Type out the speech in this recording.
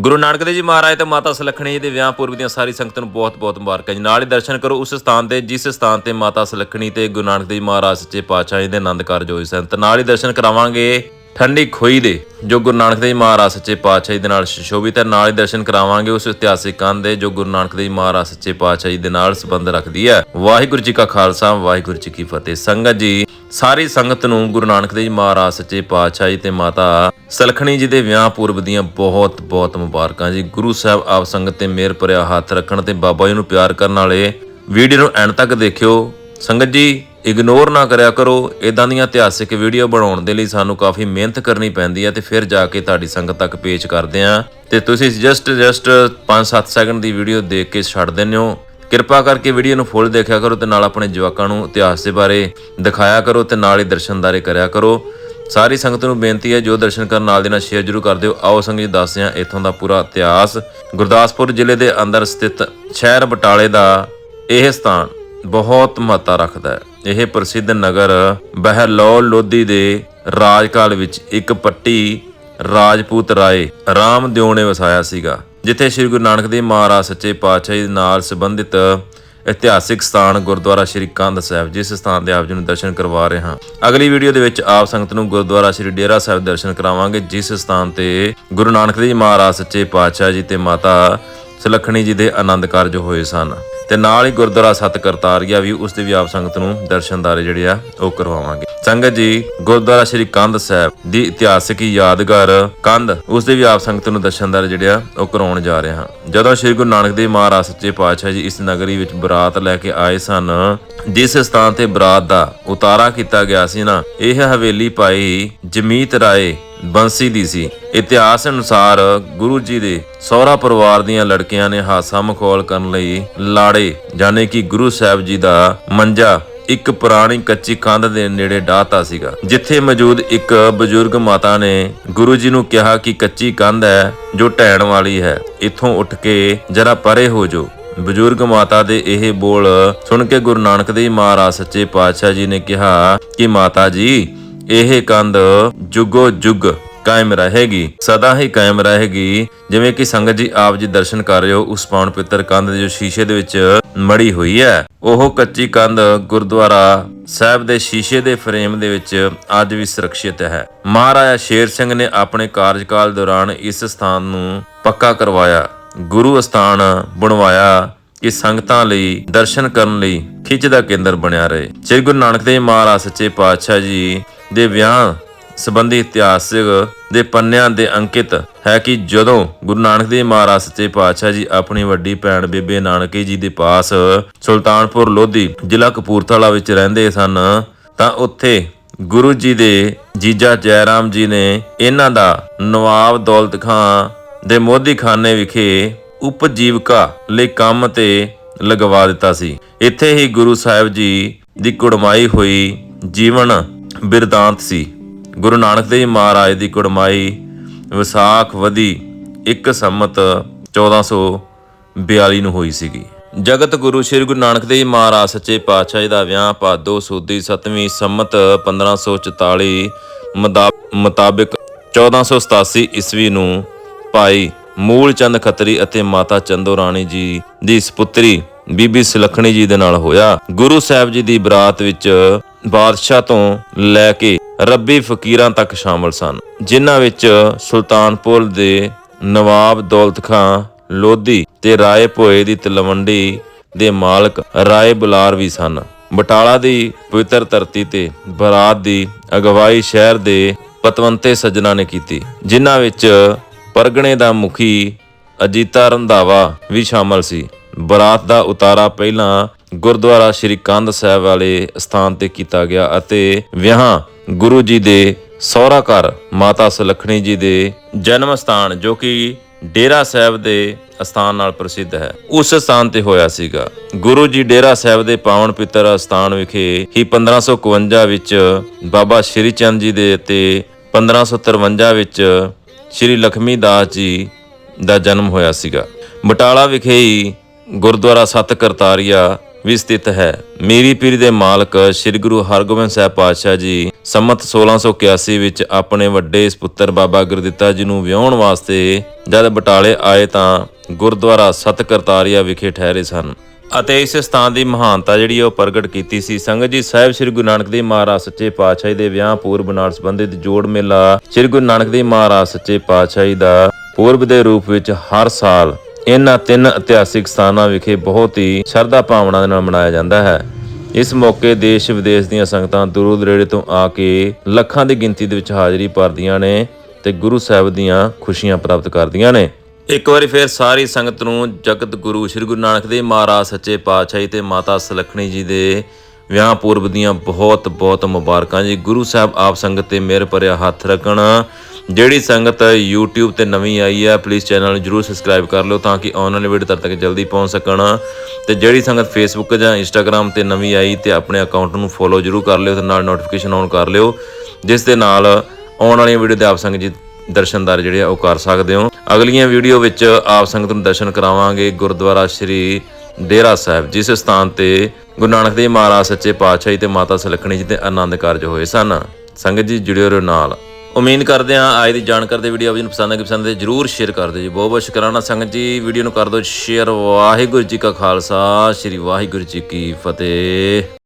ਗੁਰੂ ਨਾਨਕ ਦੇਵ ਜੀ ਮਹਾਰਾਜ ਤੇ ਮਾਤਾ ਸੁਲੱਖਣੀ ਜੀ ਦੇ ਵਿਆਹ ਪੂਰਬ ਦੀਆਂ ਸਾਰੀ ਸੰਗਤ ਨੂੰ ਬਹੁਤ-ਬਹੁਤ ਮੁਬਾਰਕਾਂ ਜੀ। ਨਾਲ ਹੀ ਦਰਸ਼ਨ ਕਰੋ ਉਸ ਸਥਾਨ ਤੇ, ਜਿਸ ਸਥਾਨ ਤੇ ਮਾਤਾ ਸੁਲੱਖਣੀ ਤੇ ਗੁਰੂ ਨਾਨਕ ਦੇਵ ਜੀ ਮਹਾਰਾਜ ਸੱਚੇ ਪਾਤਸ਼ਾਹ ਜੀ ਦੇ ਆਨੰਦ ਕਾਰਜ ਹੋਏ ਸਨ। ਤੇ ਨਾਲ ਹੀ ਦਰਸ਼ਨ ਕਰਾਵਾਂਗੇ ਠੰਡੀ ਖੋਈ ਦੇ, ਜੋ ਗੁਰੂ ਨਾਨਕ ਦੇਵ ਜੀ ਮਹਾਰਾਜ ਸੱਚੇ ਪਾਤਸ਼ਾਹ ਜੀ ਦੇ ਨਾਲ ਸ਼ੋਭਿਤ ਹੈ। ਨਾਲ ਹੀ ਦਰਸ਼ਨ ਕਰਾਵਾਂਗੇ ਉਸ ਇਤਿਹਾਸਿਕ ਕੰਧ ਦੇ, ਜੋ ਗੁਰੂ ਨਾਨਕ ਦੇਵ ਜੀ ਮਹਾਰਾਜ ਸੱਚੇ ਪਾਤਸ਼ਾਹ ਜੀ ਦੇ ਨਾਲ ਸੰਬੰਧ ਰੱਖਦੀ ਹੈ। ਵਾਹਿਗੁਰੂ ਜੀ ਕਾ ਖਾਲਸਾ, ਵਾਹਿਗੁਰੂ ਜੀ ਕੀ ਫਤਿਹ। ਸੰਗਤ ਜੀ ਸਾਰੀ ਸੰਗਤ ਨੂੰ ਗੁਰੂ ਨਾਨਕ ਦੇਵ ਮਹਾਰਾਜ, ਸੱਚੇ ਪਾਤਸ਼ਾਹ ਜੀ ਤੇ ਮਾਤਾ ਸਲਖਣੀ ਜੀ ਦੇ ਵਿਆਹ ਪੂਰਬ ਦੀਆਂ ਬਹੁਤ ਬਹੁਤ ਮੁਬਾਰਕਾਂ ਜੀ। ਗੁਰੂ ਸਾਹਿਬ ਆਪ ਸੰਗਤ ਤੇ ਮਿਹਰ ਭਰਿਆ ਹੱਥ ਰੱਖਣ ਤੇ ਬਾਬਾ ਜੀ ਨੂੰ ਪਿਆਰ ਕਰਨ ਵਾਲੇ ਵੀਡੀਓ ਨੂੰ ਐਂਡ ਤੱਕ ਦੇਖਿਓ। ਸੰਗਤ ਜੀ, ਇਗਨੋਰ ਨਾ ਕਰਿਆ ਕਰੋ। ਇਦਾਂ ਦੀਆਂ ਇਤਿਹਾਸਿਕ ਵੀਡੀਓ ਬਣਾਉਣ ਦੇ ਲਈ ਸਾਨੂੰ ਕਾਫੀ ਮਿਹਨਤ ਕਰਨੀ ਪੈਂਦੀ ਹੈ ਤੇ ਫਿਰ ਜਾ ਕੇ ਤੁਹਾਡੀ ਸੰਗਤ ਤੱਕ ਪੇਸ਼ ਕਰਦੇ ਆ। ਤੇ ਤੁਸੀਂ ਜਸਟ ਜਸਟ 5-7 ਸੈਕਿੰਡ ਦੀ ਵੀਡੀਓ ਦੇਖ ਕੇ ਛੱਡ ਦਿੰਦੇ ਹੋ। ਕਿਰਪਾ ਕਰਕੇ ਵੀਡੀਓ ਨੂੰ ਫੁੱਲ ਦੇਖਿਆ ਕਰੋ ਤੇ ਨਾਲ ਆਪਣੇ ਜਵਾਕਾਂ ਨੂੰ ਇਤਿਹਾਸ ਦੇ ਬਾਰੇ ਦਿਖਾਇਆ ਕਰੋ ਤੇ ਨਾਲ ਹੀ ਦਰਸ਼ਨਦਾਰੇ ਕਰਿਆ ਕਰੋ। ਸਾਰੀ ਸੰਗਤ ਨੂੰ ਬੇਨਤੀ ਹੈ, ਜੋ ਦਰਸ਼ਨ ਕਰਨ ਨਾਲ ਦੇ ਨਾਲ ਸ਼ੇਅਰ ਜਰੂਰ ਕਰ ਦਿਓ। ਆਓ ਸੰਗਤ ਜੀ ਦੱਸਦੇ ਹਾਂ ਇੱਥੋਂ ਦਾ ਪੂਰਾ ਇਤਿਹਾਸ। ਗੁਰਦਾਸਪੁਰ ਜ਼ਿਲ੍ਹੇ ਦੇ ਅੰਦਰ ਸਥਿਤ ਸ਼ਹਿਰ ਬਟਾਲੇ ਦਾ ਇਹ ਸਥਾਨ ਬਹੁਤ ਮਹੱਤਤਾ ਰੱਖਦਾ ਹੈ। ਇਹ ਪ੍ਰਸਿੱਧ ਨਗਰ ਬਹਿਲੋਲ ਲੋਧੀ ਦੇ ਰਾਜ ਕਾਲ ਵਿੱਚ ਇੱਕ ਪੱਟੀ ਰਾਜਪੂਤ ਰਾਏ ਰਾਮ ਦਿਓ ਨੇ ਵਸਾਇਆ ਸੀਗਾ। ਜਿੱਥੇ ਸ੍ਰੀ ਗੁਰੂ ਨਾਨਕ ਦੇਵ ਮਹਾਰਾਜ ਸੱਚੇ ਪਾਤਸ਼ਾਹ ਜੀ ਨਾਲ ਸੰਬੰਧਿਤ ਇਤਿਹਾਸਿਕ ਸਥਾਨ ਗੁਰਦੁਆਰਾ ਸ੍ਰੀ ਕੰਧ ਸਾਹਿਬ, ਜਿਸ ਸਥਾਨ ਦੇ ਆਪ ਜੀ ਨੂੰ ਦਰਸ਼ਨ ਕਰਵਾ ਰਹੇ ਹਾਂ। ਅਗਲੀ ਵੀਡੀਓ ਦੇ ਵਿੱਚ ਆਪ ਸੰਗਤ ਨੂੰ ਗੁਰਦੁਆਰਾ ਸ੍ਰੀ ਡੇਰਾ ਸਾਹਿਬ ਦਰਸ਼ਨ ਕਰਾਵਾਂਗੇ, ਜਿਸ ਸਥਾਨ ਤੇ ਗੁਰੂ ਨਾਨਕ ਦੇਵ ਮਹਾਰਾਜ ਸੱਚੇ ਪਾਤਸ਼ਾਹ ਜੀ ਤੇ ਮਾਤਾ ਸੁਲੱਖਣੀ ਜੀ ਦੇ ਆਨੰਦ ਕਾਰਜ ਹੋਏ ਸਨ ਤੇ ਨਾਲ ਹੀ ਗੁਰਦੁਆਰਾ ਸਤ ਕਰਤਾਰੀਆ ਵੀ ਉਸ ਦੇ ਵੀ ਆਪ ਸੰਗਤ ਨੂੰ ਦਰਸ਼ਨਦਾਰੇ ਜਿਹੜੇ ਆ ਉਹ ਕਰਵਾਵਾਂਗੇ। ਸੰਗਤ ਜੀ, ਗੁਰਦੁਆਰਾ ਸ੍ਰੀ ਕੰਧ ਸਾਹਿਬ ਦੀ ਇਤਿਹਾਸਿਕ ਯਾਦਗਾਰ ਕੰਧ, ਉਸ ਦੇ ਵੀ ਆਪ ਸੰਗਤ ਨੂੰ ਦਰਸ਼ਨਦਾਰੇ ਜਿਹੜੇ ਆ ਉਹ ਕਰਾਉਣ ਜਾ ਰਹੇ ਹਾਂ। ਜਦੋਂ ਸ੍ਰੀ ਗੁਰੂ ਨਾਨਕ ਦੇਵ ਮਹਾਰਾਜ ਸੱਚੇ ਪਾਤਸ਼ਾਹ ਜੀ ਇਸ ਨਗਰੀ ਵਿੱਚ ਬਰਾਤ ਲੈ ਕੇ ਆਏ ਸਨ, ਜਿਸ ਸਥਾਨ ਤੇ ਬਰਾਤ ਦਾ ਉਤਾਰਾ ਕੀਤਾ ਗਿਆ ਸੀ ਨਾ, ਇਹ ਹਵੇਲੀ ਪਾਈ ਜਮੀਤ ਰਾਏ ਬੰਸੀ ਦੀ ਸੀ। ਇਤਿਹਾਸ ਅਨੁਸਾਰ ਗੁਰੂ ਜੀ ਦੇ ਸਹੁਰਾ ਪਰਿਵਾਰ ਦੀਆਂ ਲੜਕੀਆਂ ਨੇ ਹਾਸਾ ਮਖੌਲ ਕਰਨ ਲਈ ਲਾੜੇ, ਜਾਣੇ ਕਿ ਗੁਰੂ ਸਾਹਿਬ ਜੀ ਦਾ ਮੰਜਾ ਇੱਕ ਪੁਰਾਣੀ ਕੱਚੀ ਕੰਧ ਦੇ ਨੇੜੇ ਡਾਹਤਾ ਸੀਗਾ, ਜਿੱਥੇ ਮੌਜੂਦ ਇੱਕ ਬਜ਼ੁਰਗ ਮਾਤਾ ਨੇ ਗੁਰੂ ਜੀ ਨੂੰ ਕਿਹਾ ਕਿ ਕੱਚੀ ਕੰਧ ਹੈ, ਜੋ ਢਹਿਣ ਵਾਲੀ ਹੈ, ਇੱਥੋਂ ਉੱਠ ਕੇ ਜਰਾ ਪਰੇ ਹੋ ਜਾਓ। ਬਜ਼ੁਰਗ ਮਾਤਾ ਦੇ ਇਹ ਬੋਲ ਸੁਣ ਕੇ ਗੁਰੂ ਨਾਨਕ ਦੇਵ ਮਹਾਰਾਜ ਸੱਚੇ ਪਾਤਸ਼ਾਹ ਜੀ ਨੇ ਕਿਹਾ ਕਿ ਮਾਤਾ ਜੀ ਇਹ ਕੰਧ ਜੁਗੋ ਜੁਗ ਕਾਇਮ ਰਹੇਗੀ, ਸਦਾ ਹੀ ਕਾਇਮ ਰਹੇਗੀ। ਜਿਵੇਂ ਕਿ ਸੰਗਤ ਜੀ ਆਪ ਜੀ ਦਰਸ਼ਨ ਕਰ ਰਹੇ ਹੋ, ਉਸ ਪਾਵਨ ਪਿੱਤਰ ਕੰਧ ਜੋ ਸ਼ੀਸ਼ੇ ਦੇ ਵਿੱਚ ਮੜੀ ਹੋਈ ਹੈ। ਉਹ ਕੱਚੀ ਕੰਧ ਗੁਰਦੁਆਰਾ ਸਾਹਿਬ ਦੇ ਸ਼ੀਸ਼ੇ ਦੇ ਫਰੇਮ ਦੇ ਵਿੱਚ ਅੱਜ ਵੀ ਸੁਰੱਖਿਅਤ ਹੈ। ਮਹਾਰਾਜਾ ਸ਼ੇਰ ਸਿੰਘ ਨੇ ਆਪਣੇ ਕਾਰਜਕਾਲ ਦੌਰਾਨ ਇਸ ਸਥਾਨ ਨੂੰ ਪੱਕਾ ਕਰਵਾਇਆ, ਗੁਰੂ ਅਸਥਾਨ ਬਣਵਾਇਆ। ਕਿ ਸੰਗਤਾਂ ਲਈ, ਦਰਸ਼ਨ ਕਰਨ ਲਈ ਖਿੱਚ ਦਾ ਕੇਂਦਰ ਬਣਿਆ ਰਹੇ। ਸ੍ਰੀ ਗੁਰੂ ਨਾਨਕ ਦੇਵ ਮਹਾਰਾਜ ਸੱਚੇ ਪਾਤਸ਼ਾਹ ਜੀ ਦੇ ਵਿਆਹ ਸੰਬੰਧੀ ਇਤਿਹਾਸਿਕ ਦੇ ਪੰਨਿਆਂ ਦੇ ਅੰਕਿਤ ਹੈ ਕਿ ਜਦੋਂ ਗੁਰੂ ਨਾਨਕ ਦੇਵ ਮਹਾਰਾਜ ਸੱਚੇ ਪਾਤਸ਼ਾਹ ਜੀ ਆਪਣੀ ਵੱਡੀ ਭੈਣ ਬੇਬੇ ਨਾਨਕੀ ਜੀ ਦੇ ਪਾਸ ਸੁਲਤਾਨਪੁਰ ਲੋਧੀ ਜ਼ਿਲ੍ਹਾ ਕਪੂਰਥਲਾ ਵਿੱਚ ਰਹਿੰਦੇ ਸਨ, ਤਾਂ ਉੱਥੇ ਗੁਰੂ ਜੀ ਦੇ ਜੀਜਾ ਜੈਰਾਮ ਜੀ ਨੇ ਇਹਨਾਂ ਦਾ ਨਵਾਬ ਦੌਲਤ ਖਾਂ ਦੇ ਮੋਦੀ ਖਾਨੇ ਵਿਖੇ ਉਪਜੀਵਕਾ ਲਈ ਕੰਮ ਤੇ ਲਗਵਾ ਦਿੱਤਾ ਸੀ। ਇੱਥੇ ਹੀ ਗੁਰੂ ਸਾਹਿਬ ਜੀ ਦੀ ਕੁੜਮਾਈ ਹੋਈ ਜੀਵਨ ਬਿਰਦਾਂਤ ਸੀ। ਗੁਰੂ ਨਾਨਕ ਦੇਵ ਮਹਾਰਾਜ ਦੀ ਕੁੜਮਾਈ ਵਿਸਾਖ ਵਧੀ ਇੱਕ ਸੰਮਤ 1442 ਨੂੰ ਹੋਈ ਸੀਗੀ। ਜਗਤ ਗੁਰੂ ਸ੍ਰੀ ਗੁਰੂ ਨਾਨਕ ਦੇਵ ਮਹਾਰਾਜ ਸੱਚੇ ਪਾਤਸ਼ਾਹ ਜੀ ਦਾ ਵਿਆਹ ਭਾਦੋ ਸੂਦੀ 7ਵੀਂ ਸੰਮਤ 1544 ਮੁਦਾ- ਮੁਤਾਬਿਕ 1487 ਈਸਵੀ ਨੂੰ ਭਾਈ ਮੂਲ ਚੰਦ ਖੱਤਰੀ ਅਤੇ ਮਾਤਾ ਚੰਦੋ ਰਾਣੀ ਜੀ ਦੀ ਸੁਪੁੱਤਰੀ ਬੀਬੀ ਸੁਲੱਖਣੀ ਜੀ ਦੇ ਨਾਲ ਹੋਇਆ। ਗੁਰੂ ਸਾਹਿਬ ਜੀ ਦੀ ਬਰਾਤ ਵਿੱਚ ਬਾਦਸ਼ਾਹ ਤੋਂ ਲੈ ਕੇ ਰੱਬੀ ਫਕੀਰਾਂ ਤੱਕ ਸ਼ਾਮਲ ਸਨ, ਜਿਨ੍ਹਾਂ ਵਿੱਚ ਸੁਲਤਾਨਪੁਰ ਦੇ ਨਵਾਬ ਦੌਲਤ ਖਾਂ ਲੋਧੀ ਤੇ ਰਾਏ ਭੋਏ ਦੀ ਤਲਵੰਡੀ ਦੇ ਮਾਲਕ ਰਾਏ ਬੁਲਾਰ ਵੀ ਸਨ। ਬਟਾਲਾ ਦੀ ਪਵਿੱਤਰ ਧਰਤੀ ਤੇ ਬਰਾਤ ਦੀ ਅਗਵਾਈ ਸ਼ਹਿਰ ਦੇ ਪਤਵੰਤੇ ਸੱਜਣਾ ਨੇ ਕੀਤੀ, ਜਿਨ੍ਹਾਂ ਵਿੱਚ ਪਰਗਣੇ ਦਾ ਮੁਖੀ ਅਜੀਤਾ ਰੰਧਾਵਾ ਵੀ ਸ਼ਾਮਲ ਸੀ। ਬਰਾਤ ਦਾ ਉਤਾਰਾ ਪਹਿਲਾਂ ਗੁਰਦੁਆਰਾ ਸ੍ਰੀ ਕੰਧ ਸਾਹਿਬ ਵਾਲੇ ਸਥਾਨ ਤੇ ਕੀਤਾ ਗਿਆ ਅਤੇ ਵਿਆਹ ਗੁਰੂ ਜੀ ਦੇ ਸਹੁਰਾ ਘਰ, ਮਾਤਾ ਸੁਲੱਖਣੀ ਜੀ ਦੇ ਜਨਮ ਸਥਾਨ, ਜੋ ਕਿ ਡੇਰਾ ਸਾਹਿਬ ਦੇ ਸਥਾਨ ਨਾਲ ਪ੍ਰਸਿੱਧ ਹੈ, ਉਸ ਸਥਾਨ ਤੇ ਹੋਇਆ ਸੀਗਾ। ਗੁਰੂ ਜੀ ਡੇਰਾ ਸਾਹਿਬ ਦੇ ਪਾਵਨ ਪਿੱਤਰ ਸਥਾਨ ਵਿਖੇ ਹੀ 1551 ਵਿੱਚ ਬਾਬਾ ਸ਼੍ਰੀ ਚੰਦ ਜੀ ਦੇ ਤੇ 1553 ਵਿੱਚ ਸ਼੍ਰੀ ਲਖਮੀ ਦਾਸ ਜੀ ਦਾ ਜਨਮ ਹੋਇਆ ਸੀਗਾ। ਬਟਾਲਾ ਵਿਖੇ ਹੀ ਗੁਰਦੁਆਰਾ ਸਤ ਕਰਤਾਰੀਆ ਵੀ ਸਥਿਤ ਹੈ। ਮੀਰੀ ਪੀਰੀ ਦੇ ਮਾਲਕ ਸ੍ਰੀ ਗੁਰੂ ਹਰਗੋਬਿੰਦ ਸਾਹਿਬ ਪਾਤਸ਼ਾਹ ਜੀ ਸੰਮਤ 1681 ਵਿੱਚ ਆਪਣੇ ਵੱਡੇ ਸੁਪੁੱਤਰ ਬਾਬਾ ਗੁਰਦਿੱਤਾ ਜੀ ਨੂੰ ਵਿਆਹਣ ਵਾਸਤੇ ਜਦ ਬਟਾਲੇ ਆਏ ਤਾਂ ਗੁਰਦੁਆਰਾ ਸਤ ਕਰਤਾਰੀਆ ਵਿਖੇ ਠਹਿਰੇ ਸਨ। ਅਤੇ ਇਸ ਸਥਾਨ ਦੀ ਮਹਾਨਤਾ ਜਿਹੜੀ ਉਹ ਪ੍ਰਗਟ ਕੀਤੀ ਸੀ। ਸੰਗਤ ਜੀ, ਸਾਹਿਬ ਸ੍ਰੀ ਗੁਰੂ ਨਾਨਕ ਦੇਵ ਮਹਾਰਾਜ ਸੱਚੇ ਪਾਤਸ਼ਾਹ ਦੇ ਵਿਆਹ ਪੂਰਬ ਨਾਲ ਸੰਬੰਧਿਤ ਜੋੜ ਮੇਲਾ ਸ੍ਰੀ ਗੁਰੂ ਨਾਨਕ ਦੇਵ ਮਹਾਰਾਜ ਸੱਚੇ ਪਾਤਸ਼ਾਹ ਦਾ ਪੂਰਬ ਦੇ ਰੂਪ ਵਿੱਚ ਹਰ ਸਾਲ ਇਹਨਾਂ ਤਿੰਨ ਇਤਿਹਾਸਿਕ ਸਥਾਨਾਂ ਵਿਖੇ ਬਹੁਤ ਹੀ ਸ਼ਰਧਾ ਭਾਵਨਾ ਦੇ ਨਾਲ ਮਨਾਇਆ ਜਾਂਦਾ ਹੈ। ਇਸ ਮੌਕੇ ਦੇਸ਼ ਵਿਦੇਸ਼ ਦੀਆਂ ਸੰਗਤਾਂ ਦੂਰੋਂ ਦਰੇੜੇ ਤੋਂ ਆ ਕੇ ਲੱਖਾਂ ਦੀ ਗਿਣਤੀ ਦੇ ਵਿੱਚ ਹਾਜ਼ਰੀ ਭਰਦੀਆਂ ਨੇ ਤੇ ਗੁਰੂ ਸਾਹਿਬ ਦੀਆਂ ਖੁਸ਼ੀਆਂ ਪ੍ਰਾਪਤ ਕਰਦੀਆਂ ਨੇ। ਇੱਕ ਵਾਰੀ ਫਿਰ ਸਾਰੀ ਸੰਗਤ ਨੂੰ ਜਗਤ ਗੁਰੂ ਸ੍ਰੀ ਗੁਰੂ ਨਾਨਕ ਦੇਵ ਮਹਾਰਾਜ ਸੱਚੇ ਪਾਤਸ਼ਾਹ ਜੀ ਤੇ ਮਾਤਾ ਸੁਲੱਖਣੀ ਜੀ ਦੇ ਵਿਆਹ ਪੂਰਬ ਦੀਆਂ ਬਹੁਤ ਬਹੁਤ ਮੁਬਾਰਕਾਂ ਜੀ। ਗੁਰੂ ਸਾਹਿਬ ਆਪ ਸੰਗਤ ਤੇ ਮਿਹਰ ਭਰਿਆ ਹੱਥ ਰੱਖਣ। ਜਿਹੜੀ ਸੰਗਤ YouTube ਤੇ ਨਵੀਂ ਆਈ ਹੈ ਪਲੀਜ਼ ਚੈਨਲ ਨੂੰ ਜਰੂਰ ਸਬਸਕ੍ਰਾਈਬ ਕਰ ਲਿਓ ਤਾਂ ਕਿ ਆਉਣ ਵਾਲੀ ਵੀਡੀਓ ਤਦ ਤੱਕ ਜਲਦੀ ਪਹੁੰਚ ਸਕਣ। ਤੇ ਜਿਹੜੀ ਸੰਗਤ Facebook ਜਾਂ Instagram ਤੇ ਨਵੀਂ ਆਈ ਤੇ ਆਪਣੇ ਅਕਾਊਂਟ ਨੂੰ ਫੋਲੋ ਜਰੂਰ ਕਰ ਲਿਓ ਤੇ ਨਾਲ ਨੋਟੀਫਿਕੇਸ਼ਨ ਆਨ ਕਰ ਲਿਓ। ਜਿਸ ਦੇ ਨਾਲ ਆਉਣ ਵਾਲੀਆਂ ਵੀਡੀਓ ਦੇ ਆਪ ਸੰਗਤ ਜੀ ਦਰਸ਼ਨਦਾਰ ਜਿਹੜੇ ਆ, ਉਹ ਕਰ ਸਕਦੇ ਹੋ। ਅਗਲੀਆਂ ਵੀਡੀਓ ਵਿੱਚ ਆਪ ਸੰਗਤ ਨੂੰ ਦਰਸ਼ਨ ਕਰਾਵਾਂਗੇ ਗੁਰਦੁਆਰਾ ਸ਼੍ਰੀ ਡੇਰਾ ਸਾਹਿਬ, ਜਿਸ ਸਥਾਨ ਤੇ ਗੁਰੂ ਨਾਨਕ ਦੇਵ ਮਹਾਰਾਜ ਸੱਚੇ ਪਾਤਸ਼ਾਹ ਤੇ ਮਾਤਾ ਸੁਲੱਖਣੀ ਜੀ ਦੇ ਆਨੰਦ ਕਾਰਜ ਹੋਏ ਸਨ। ਸੰਗਤ ਜੀ, ਜੁੜਿਓ ਰਹੋ ਨਾਲ। ਉਮੀਦ ਕਰਦੇ ਹਾਂ ਅੱਜ ਦੀ ਜਾਣਕਾਰੀ ਦੇ ਵੀਡੀਓ ਆਪ ਜੀ ਨੂੰ ਪਸੰਦ ਆ ਕਿ ਪਸੰਦ ਹੈ ਜਰੂਰ ਸ਼ੇਅਰ ਕਰ ਦਿਓ ਜੀ। ਬਹੁਤ ਬਹੁਤ ਸ਼ੁਕਰਾਨਾ ਸੰਗਤ ਜੀ, ਵੀਡੀਓ ਨੂੰ ਕਰ ਦਿਓ ਸ਼ੇਅਰ ਵਾਹਿਗੁਰੂ ਜੀ ਕਾ ਖਾਲਸਾ, ਸ੍ਰੀ ਵਾਹਿਗੁਰੂ ਜੀ ਕੀ ਫਤਿਹ।